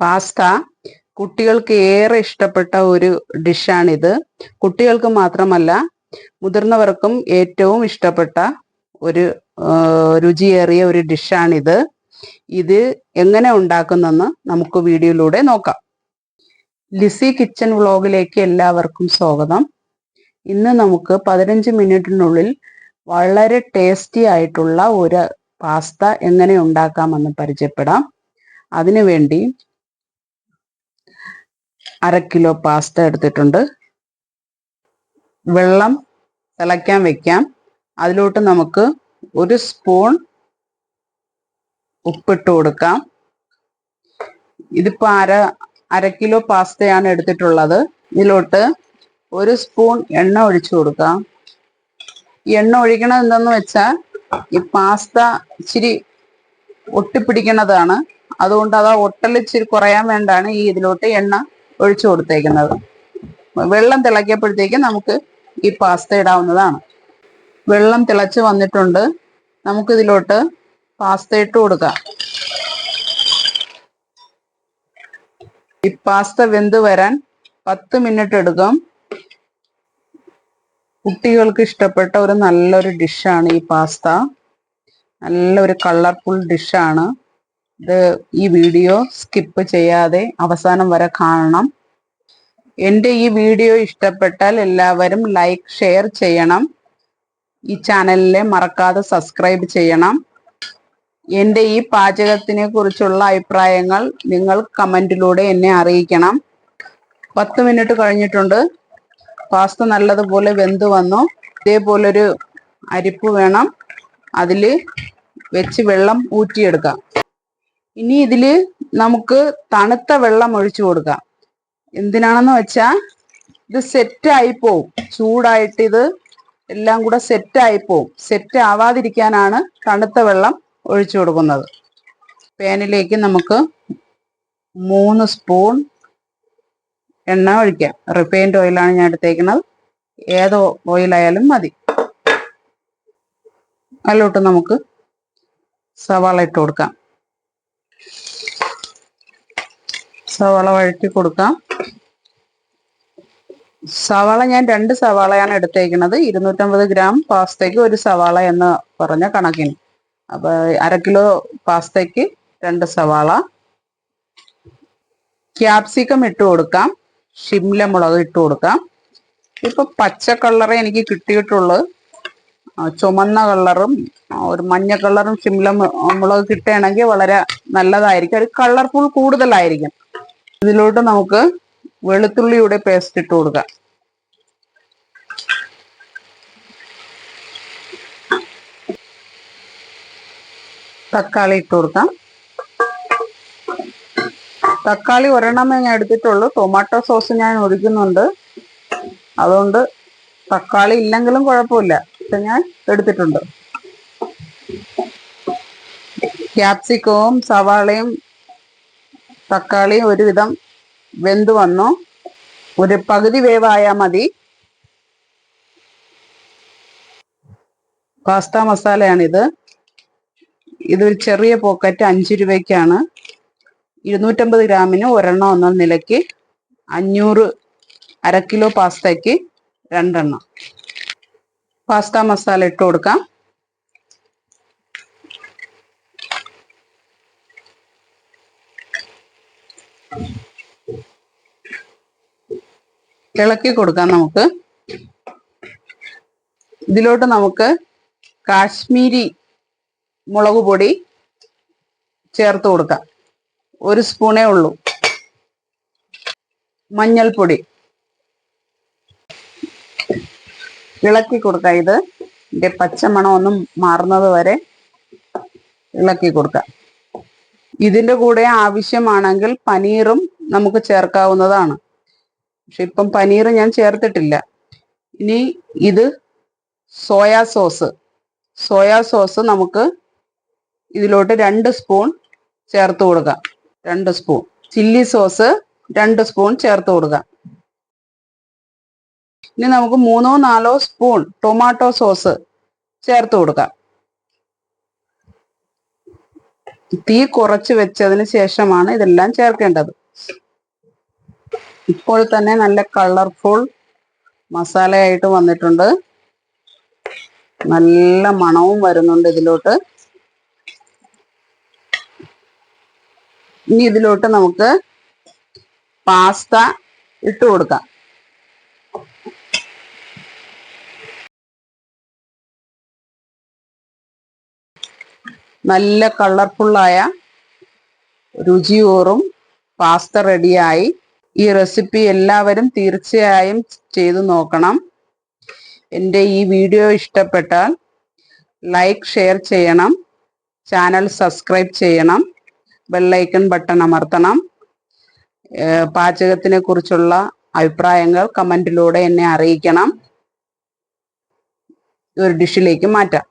Pasta കുട്ടികൾക്ക് ഏറെ ഇഷ്ടപ്പെട്ട ഒരു ഡിഷാണിത്. കുട്ടികൾക്ക് മാത്രമല്ല മുതിർന്നവർക്കും ഏറ്റവും ഇഷ്ടപ്പെട്ട ഒരു രുചിയേറിയ ഒരു ഡിഷാണിത്. ഇത് എങ്ങനെ ഉണ്ടാക്കുന്നെന്ന് നമുക്ക് വീഡിയോയിലൂടെ നോക്കാം. ലിസി കിച്ചൺ വ്ളോഗിലേക്ക് എല്ലാവർക്കും സ്വാഗതം. ഇന്ന് നമുക്ക് പതിനഞ്ച് മിനിറ്റിനുള്ളിൽ വളരെ ടേസ്റ്റി ആയിട്ടുള്ള ഒരു പാസ്ത എങ്ങനെ ഉണ്ടാക്കാമെന്ന് പരിചയപ്പെടാം. അതിനുവേണ്ടി അര കിലോ പാസ്ത എടുത്തിട്ടുണ്ട്. വെള്ളം തിളയ്ക്കാൻ വെക്കാം. അതിലോട്ട് നമുക്ക് ഒരു സ്പൂൺ ഉപ്പിട്ട് കൊടുക്കാം. ഇതിപ്പോ അര അര കിലോ പാസ്തയാണ് എടുത്തിട്ടുള്ളത്. ഇതിലോട്ട് ഒരു സ്പൂൺ എണ്ണ ഒഴിച്ചു കൊടുക്കാം. എണ്ണ ഒഴിക്കണത് എന്തെന്ന് വെച്ചാൽ ഈ പാസ്ത ഇച്ചിരി ഒട്ടിപ്പിടിക്കണതാണ്. അതുകൊണ്ട് അത് ഒട്ടൽ ഇച്ചിരി കുറയാൻ വേണ്ടാണ് ഈ ഇതിലോട്ട് എണ്ണ ഒഴിച്ചു കൊടുത്തേക്കുന്നത്. വെള്ളം തിളക്കിയപ്പോഴത്തേക്ക് നമുക്ക് ഈ പാസ്ത ഇടാവുന്നതാണ്. വെള്ളം തിളച്ച് വന്നിട്ടുണ്ട്. നമുക്കിതിലോട്ട് പാസ്ത ഇട്ട് കൊടുക്കാം. ഈ പാസ്ത വെന്ത് വരാൻ പത്ത് മിനിറ്റ് എടുക്കും. കുട്ടികൾക്ക് ഇഷ്ടപ്പെട്ട ഒരു നല്ലൊരു ഡിഷാണ് ഈ പാസ്ത നല്ലൊരു കളർഫുൾ ഡിഷാണ് ഇത് ഈ വീഡിയോ സ്കിപ്പ് ചെയ്യാതെ അവസാനം വരെ കാണണം. എന്റെ ഈ വീഡിയോ ഇഷ്ടപ്പെട്ടാൽ എല്ലാവരും ലൈക്ക് ഷെയർ ചെയ്യണം. ഈ ചാനലിനെ മറക്കാതെ സബ്സ്ക്രൈബ് ചെയ്യണം. എന്റെ ഈ പാചകത്തിനെ കുറിച്ചുള്ള അഭിപ്രായങ്ങൾ നിങ്ങൾ കമന്റിലൂടെ എന്നെ അറിയിക്കണം. പത്ത് മിനിറ്റ് കഴിഞ്ഞിട്ടുണ്ട്. പാസ്ത നല്ലതുപോലെ വെന്ത് വന്നു. ഇതേപോലൊരു അരിപ്പ് വേണം. അതിൽ വെച്ച് വെള്ളം ഊറ്റിയെടുക്കാം. ഇനി ഇതിൽ നമുക്ക് തണുത്ത വെള്ളം ഒഴിച്ചു കൊടുക്കാം. എന്തിനാണെന്ന് വെച്ചാൽ ഇത് സെറ്റ് ആയി പോവും. ചൂടായിട്ട് ഇത് എല്ലാം കൂടെ സെറ്റ് ആയി പോവും. സെറ്റ് ആവാതിരിക്കാനാണ് തണുത്ത വെള്ളം ഒഴിച്ചു കൊടുക്കുന്നത്. പാനിലേക്ക് നമുക്ക് മൂന്ന് സ്പൂൺ എണ്ണ ഒഴിക്കാം. റിഫൈൻഡ് ഓയിലാണ് ഞാൻ എടുത്തേക്കുന്നത്. ഏത് ഓയിലായാലും മതി. അതിലോട്ട് നമുക്ക് സവാള ഇട്ട് കൊടുക്കാം. സവാള വഴറ്റി കൊടുക്കാം. സവാള ഞാൻ രണ്ട് സവാളയാണ് എടുത്തേക്കുന്നത് ഇരുന്നൂറ്റമ്പത് ഗ്രാം പാസ്തയ്ക്ക് ഒരു സവാള എന്ന് പറഞ്ഞ കണക്കിന്. അപ്പൊ അര കിലോ പാസ്തയ്ക്ക് രണ്ട് സവാള. ക്യാപ്സിക്കം ഇട്ട് കൊടുക്കാം. ഷിംല മുളക് ഇട്ട് കൊടുക്കാം. ഇപ്പൊ പച്ച കളറേ എനിക്ക് കിട്ടിയിട്ടുള്ളൂ. ചുമന്ന കളറും ഒരു മഞ്ഞ കളറും ഷിംല മുളക് കിട്ടുകയാണെങ്കിൽ വളരെ നല്ലതായിരിക്കും. ഒരു കളർഫുൾ കൂടുതലായിരിക്കും. ഇതിലോട്ട് നമുക്ക് വെളുത്തുള്ളിയുടെ പേസ്റ്റ് ഇട്ട് കൊടുക്കാം. തക്കാളി ഇട്ട് കൊടുക്കാം. തക്കാളി ഒരെണ്ണമേ ഞാൻ എടുത്തിട്ടുള്ളൂ. ടൊമാറ്റോ സോസ് ഞാൻ ഒഴിക്കുന്നുണ്ട്. അതുകൊണ്ട് തക്കാളി ഇല്ലെങ്കിലും കുഴപ്പമില്ല. പക്ഷെ ഞാൻ എടുത്തിട്ടുണ്ട്. ക്യാപ്സിക്കവും സവാളയും തക്കാളിയും ഒരുവിധം വെന്ത് വന്നു. ഒരു പകുതി വേവായാൽ മതി. പാസ്ത മസാലയാണിത്. ഇതൊരു ചെറിയ പോക്കറ്റ് അഞ്ച് രൂപയ്ക്കാണ്. ഇരുന്നൂറ്റമ്പത് ഗ്രാമിന് ഒരെണ്ണം എന്ന നിലയ്ക്ക് അഞ്ഞൂറ് അര കിലോ പാസ്തയ്ക്ക് രണ്ടെണ്ണം. പാസ്ത മസാല ഇട്ട് കൊടുക്കാം. ഇളക്കി കൊടുക്കാം നമുക്ക്. ഇതിലോട്ട് നമുക്ക് കാശ്മീരി മുളക് പൊടി ചേർത്ത് കൊടുക്കാം. ഒരു സ്പൂണേ ഉള്ളൂ. മഞ്ഞൾപ്പൊടി. ഇളക്കി കൊടുക്കാം ഇത്. ഇതിന്റെ പച്ചമണം ഒന്നും മാറുന്നത് വരെ ഇളക്കി കൊടുക്കാം. ഇതിന്റെ കൂടെ ആവശ്യമാണെങ്കിൽ പനീറും നമുക്ക് ചേർക്കാവുന്നതാണ്. പക്ഷെ ഇപ്പം പനീർ ഞാൻ ചേർത്തിട്ടില്ല. ഇനി ഇത് സോയാ സോസ്. സോയാ സോസ് നമുക്ക് ഇതിലോട്ട് രണ്ട് സ്പൂൺ ചേർത്ത് കൊടുക്കാം. രണ്ട് സ്പൂൺ. ചില്ലി സോസ് രണ്ട് സ്പൂൺ ചേർത്ത് കൊടുക്കാം. ഇനി നമുക്ക് മൂന്നോ നാലോ സ്പൂൺ ടൊമാറ്റോ സോസ് ചേർത്ത് കൊടുക്കാം. തീ കുറച്ച് വെച്ചതിന് ശേഷമാണ് ഇതെല്ലാം ചേർക്കേണ്ടത്. ഇപ്പോൾ തന്നെ നല്ല കളർഫുൾ മസാലയായിട്ട് വന്നിട്ടുണ്ട്. നല്ല മണവും വരുന്നുണ്ട് ഇതിലോട്ട്. ഇനി ഇതിലോട്ട് നമുക്ക് പാസ്ത ഇട്ട് കൊടുക്കാം. നല്ല കളർഫുള്ളായ രുചിയോറും പാസ്ത റെഡിയായി ഈ റെസിപ്പി എല്ലാവരും തീർച്ചയായും ചെയ്തു നോക്കണം. എന്റെ ഈ വീഡിയോ ഇഷ്ടപ്പെട്ടാൽ ലൈക്ക് ഷെയർ ചെയ്യണം. ചാനൽ സബ്സ്ക്രൈബ് ചെയ്യണം. ബെല്ലൈക്കൺ ബട്ടൺ അമർത്തണം. പാചകത്തിനെ കുറിച്ചുള്ള അഭിപ്രായങ്ങൾ കമന്റിലൂടെ എന്നെ അറിയിക്കണം. ഒരു ഡിഷിലേക്ക് മാറ്റാം.